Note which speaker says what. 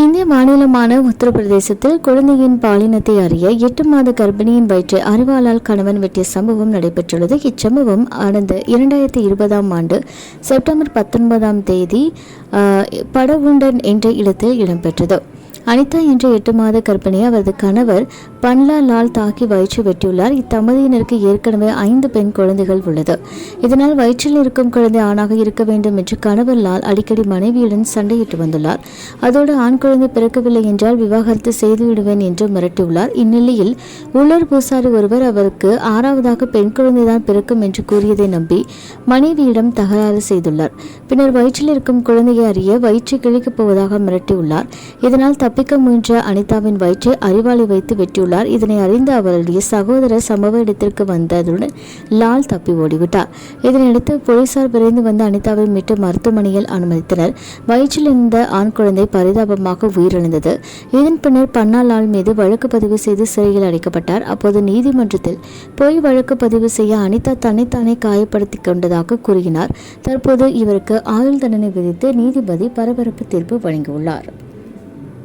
Speaker 1: இந்திய மாநிலமான உத்தரப்பிரதேசத்தில் குழந்தையின் பாலினத்தை அறிய எட்டு மாத கர்ப்பிணியின் வயிற்றை அறிவாளால் கணவன் வெட்டிய சம்பவம் நடைபெற்றுள்ளது. இச்சம்பவம் ஆனந்த இரண்டாயிரத்தி இருபதாம் ஆண்டு செப்டம்பர் பத்தொன்பதாம் தேதி படவுண்டன் என்ற இடத்தில் இடம்பெற்றது. அனிதா என்ற எட்டு மாத கர்ப்பிணியை அவரது கணவர் பன்லா லால் தாக்கி வயிற்று வெட்டியுள்ளார். இத்தம்பதியினருக்கு ஏற்கனவே ஐந்து பெண் குழந்தைகள் உள்ளது. இதனால் வயிற்றில் இருக்கும் குழந்தை ஆணாக இருக்க வேண்டும் என்று கணவர் லால் அடிக்கடி மனைவியுடன் சண்டையிட்டு வந்துள்ளார். அதோடு ஆண் குழந்தை பிறக்கவில்லை என்றால் விவாகரத்து செய்து விடுவேன் என்று மிரட்டியுள்ளார். இந்நிலையில் உள்ளூர் பூசாரி ஒருவர் அவருக்கு ஆறாவதாக பெண் குழந்தைதான் பிறக்கும் என்று கூறியதை நம்பி மனைவியிடம் தகராறு செய்துள்ளார். பின்னர் வயிற்றில் இருக்கும் குழந்தையை அறிய வயிற்றை கிழிக்கப் போவதாக மிரட்டியுள்ளார். இதனால் தப்பிக்க முயன்ற அனிதாவின் வயிற்றை அறிவாளி வைத்து வெட்டியுள்ளார். இதனை அறிந்த அவருடைய சகோதரர் சம்பவ இடத்திற்கு வந்ததுடன் லால் தப்பி ஓடிவிட்டார். இதனையடுத்து போலீசார் விரைந்து வந்து அனிதாவை மீட்டு மருத்துவமனையில் அனுமதித்தனர். வயிற்றில் இருந்த ஆண் குழந்தை பரிதாபமாக உயிரிழந்தது. இதன் பின்னர் பன்னா லால் மீது வழக்கு பதிவு செய்து சிறையில் அடைக்கப்பட்டார். அப்போது நீதிமன்றத்தில் பொய் வழக்கு பதிவு செய்ய அனிதா தன்னைத்தானே காயப்படுத்தி கொண்டதாக கூறினார். தற்போது இவருக்கு ஆயுள் தண்டனை விதித்து நீதிபதி பரபரப்பு தீர்ப்பு வழங்கியுள்ளார்.